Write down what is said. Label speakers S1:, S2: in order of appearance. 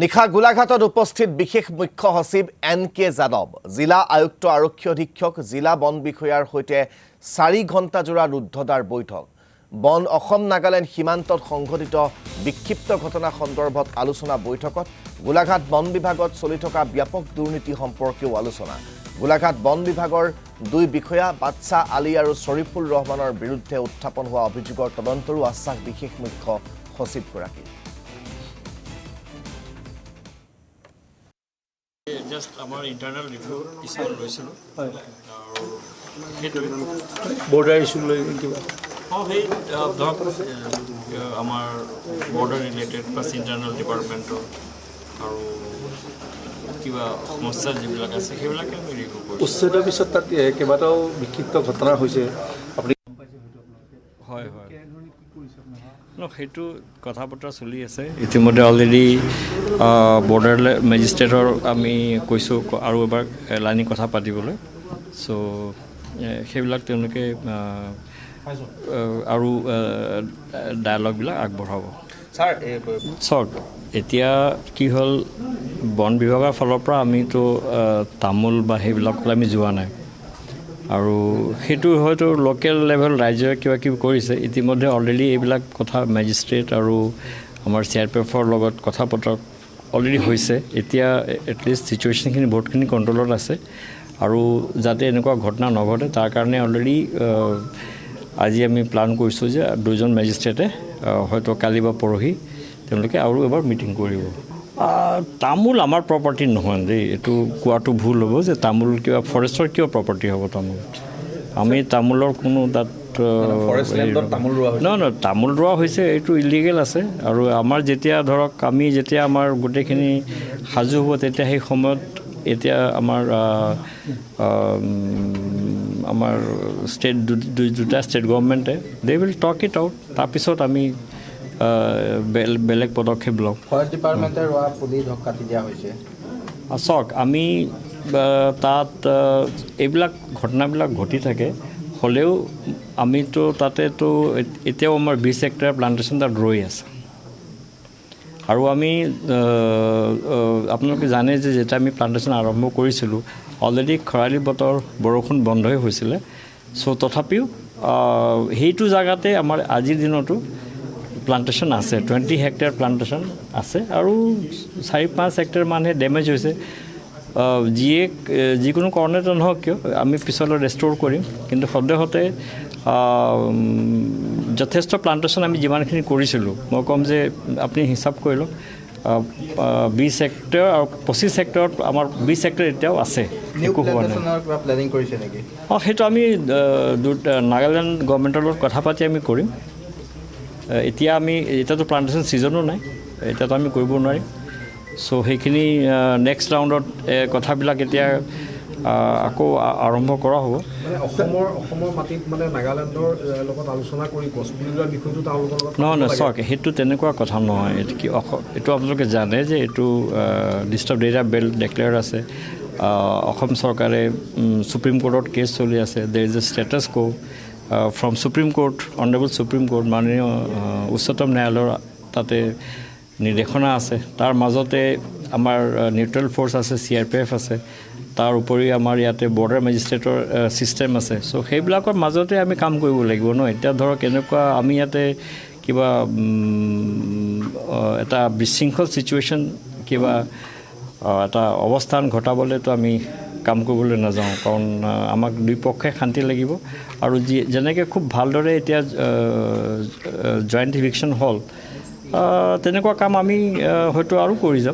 S1: নিশা গোলাঘাটত উপস্থিত বিশেষ মুখ্য সচিব এন কে যাদৱ জিলা আয়ুক্ত আৰক্ষী অধীক্ষক জিলা বন বিষয়াৰ সৈতে চাৰি ঘণ্টাজোৰা ৰুদ্ধদ্বাৰ বৈঠক। বন অসম নাগালেণ্ড সীমান্তত সংঘটিত বিক্ষিপ্ত ঘটনা সন্দৰ্ভত আলোচনা বৈঠকত গোলাঘাট বন বিভাগত চলি থকা ব্যাপক দুৰ্নীতি সম্পৰ্কেও আলোচনা। গোলাঘাট বন বিভাগৰ দুই বিষয়া বাদছা আলী আৰু শ্বৰিফুল ৰহমানৰ বিৰুদ্ধে উত্থাপন হোৱা অভিযোগৰ তদন্তৰো আশ্বাস বিশেষ মুখ্য সচিবগৰাকীৰ।
S2: জাষ্ট আমাৰ ইণ্টাৰনেল ৰিভিউ কিছুমান লৈছিলোঁ সেইটোৱে
S3: বৰ্ডাৰ ইছ্যু লৈ কিবা
S2: অঁ সেই ধৰক আমাৰ বৰ্ডাৰ ৰিলেটেড প্লাছ ইণ্টাৰনেল ডিপাৰ্টমেণ্টৰ আৰু কিবা সমস্যা যিবিলাক আছে সেইবিলাকে আমি ৰিভিউ কৰিছোঁ।
S3: উচ্ছেদৰ পিছত তাত কেইবাটাও বিক্ষিপ্ত ঘটনা হৈছে। আপুনি
S2: হয় হয়। ন সেইটো কথা বতৰা চলি আছে। ইতিমধ্যে অলৰেডি বৰ্ডাৰ মেজিষ্ট্ৰেটৰ আমি কৈছোঁ আৰু এবাৰ লাইনি কথা পাতিবলৈ। চ' সেইবিলাক তেওঁলোকে আৰু ডায়লগবিলাক আগবঢ়াব।
S3: ছাৰ
S2: চাওক এতিয়া কি হ'ল বন বিভাগৰ ফালৰ পৰা আমিতো তামোল বা সেইবিলাকলৈ আমি যোৱা নাই। আৰু সেইটো হয়তো লোকেল লেভেল ৰাইজে কিবা কিবি কৰিছে। ইতিমধ্যে অলৰেডি এইবিলাক কথা মেজিষ্ট্ৰেট আৰু আমাৰ চি আৰ পি এফৰ লগত কথা বতৰা অলৰেডি হৈছে। এতিয়া এটলিষ্ট ছিটুৱেশ্যনখিনি বহুতখিনি কণ্ট্ৰলত আছে। আৰু যাতে এনেকুৱা ঘটনা নঘটে, তাৰ কাৰণে অলৰেডি আজি আমি প্লান কৰিছোঁ যে দুজন মেজিষ্ট্ৰেটে হয়তো কালি বা পৰহি তেওঁলোকে আৰু এবাৰ মিটিং কৰিব। তামোল আমাৰ প্ৰপাৰ্টি নহয় দেই। এইটো কোৱাটো ভুল হ'ব যে তামোল কিবা ফৰেষ্টৰ কিয় প্ৰপাৰ্টি হ'ব তামোল? আমি তামোলৰ কোনো তাত
S3: তামোল ৰোৱা
S2: নহয় নহয় তামোল ৰোৱা হৈছে এইটো ইলিগেল আছে। আৰু আমাৰ যেতিয়া ধৰক আমি যেতিয়া আমাৰ গোটেইখিনি সাজু হ'ব তেতিয়া সেই সময়ত এতিয়া আমাৰ আমাৰ ষ্টেট দুটা state গভৰ্ণমেণ্টে they will talk it out তাৰপিছত আমি বেলেগ পদক্ষেপ ল'ম
S4: ফৰেষ্ট ডিপাৰ্টমেণ্টে ৰোৱা পুলি ধৰক কাটি দিয়া হৈছে।
S2: চাওক আমি তাত এইবিলাক ঘটনাবিলাক ঘটি থাকে। হ'লেও আমিতো তাতেতো এতিয়াও আমাৰ বিছ হেক্টৰ প্লান্টেশ্যন তাত ৰৈ আছে। আৰু আমি আপোনালোকে জানে যে যেতিয়া আমি প্লান্টেশ্যন আৰম্ভ কৰিছিলোঁ অলৰেডি খৰালি বতৰ বৰষুণ বন্ধই হৈছিলে। চ' তথাপিও সেইটো জেগাতে আমাৰ আজিৰ দিনতো প্লান্টেশ্যন আছে টুৱেণ্টি হেক্টৰ প্লান্টেশ্যন আছে আৰু চাৰি পাঁচ হেক্টৰ মানহে ডেমেজ হৈছে। যিয়ে যিকোনো কাৰণতে নহওক কিয় আমি পিছলৈ ৰেষ্ট'ৰ কৰিম কিন্তু সদ্যহতে যথেষ্ট প্লান্টেশ্যন আমি যিমানখিনি কৰিছিলোঁ মই ক'ম যে আপুনি হিচাপ কৰি লওক বিছ হেক্টৰ আৰু পঁচিছ হেক্টৰত আমাৰ বিছ হেক্টৰ এতিয়াও আছে একো হোৱা নাই।
S4: প্লেনিং কৰিছে
S2: অঁ সেইটো আমি নাগালেণ্ড গভৰ্ণমেণ্টৰ লগত কথা পাতি আমি কৰিম। এতিয়া আমি এতিয়াতো প্লান্টেশ্যন ছিজনো নাই এতিয়াতো আমি কৰিব নোৱাৰিম। চ' সেইখিনি নেক্সট ৰাউণ্ডত কথাবিলাক এতিয়া আকৌ আৰম্ভ কৰা হ'ব।
S5: মানে অসমৰ অসমৰ মাটিত মানে নাগালেণ্ডৰ লগত আলোচনা কৰি গছপুলি ৰোৱাৰ বিষয়টো তেওঁলোকৰ
S2: নহয় নহয় চাওক সেইটো তেনেকুৱা কথা নহয়। এইটো কি এইটো আপোনালোকে জানে যে এইটো লিষ্ট অফ ডেটা বেল ডেক্লেয়াৰ আছে। অসম চৰকাৰে সুপ্ৰিম কোৰ্টত কেছ চলি আছে। There is a status quo from Supreme Court honourable Supreme Court মাননীয় উচ্চতম ন্যায়ালয়ৰ তাতে নিৰ্দেশনা আছে। তাৰ মাজতে আমাৰ নিউট্ৰেল ফ'ৰ্চ আছে চি আৰ পি এফ আছে। তাৰ উপৰি আমাৰ ইয়াতে বৰ্ডাৰ মেজিষ্ট্ৰেটৰ ছিষ্টেম আছে। চ' সেইবিলাকৰ মাজতে আমি কাম কৰিব লাগিব ন। এতিয়া ধৰক, এনেকুৱা আমি ইয়াতে কিবা এটা বিশৃংখল ছিটুৱেশ্যন কিবা এটা অৱস্থান ঘটাবলৈতো আমি কাম কৰিবলৈ নাযাওঁ, কাৰণ আমাক দুয়োপক্ষে শান্তি লাগিব। আৰু যি, যেনেকৈ খুব ভালদৰে এতিয়া জইণ্ট ইভিকশ্যন হ'ল তেনেকুৱা কাম আমি হয়তো আৰু কৰি যাম।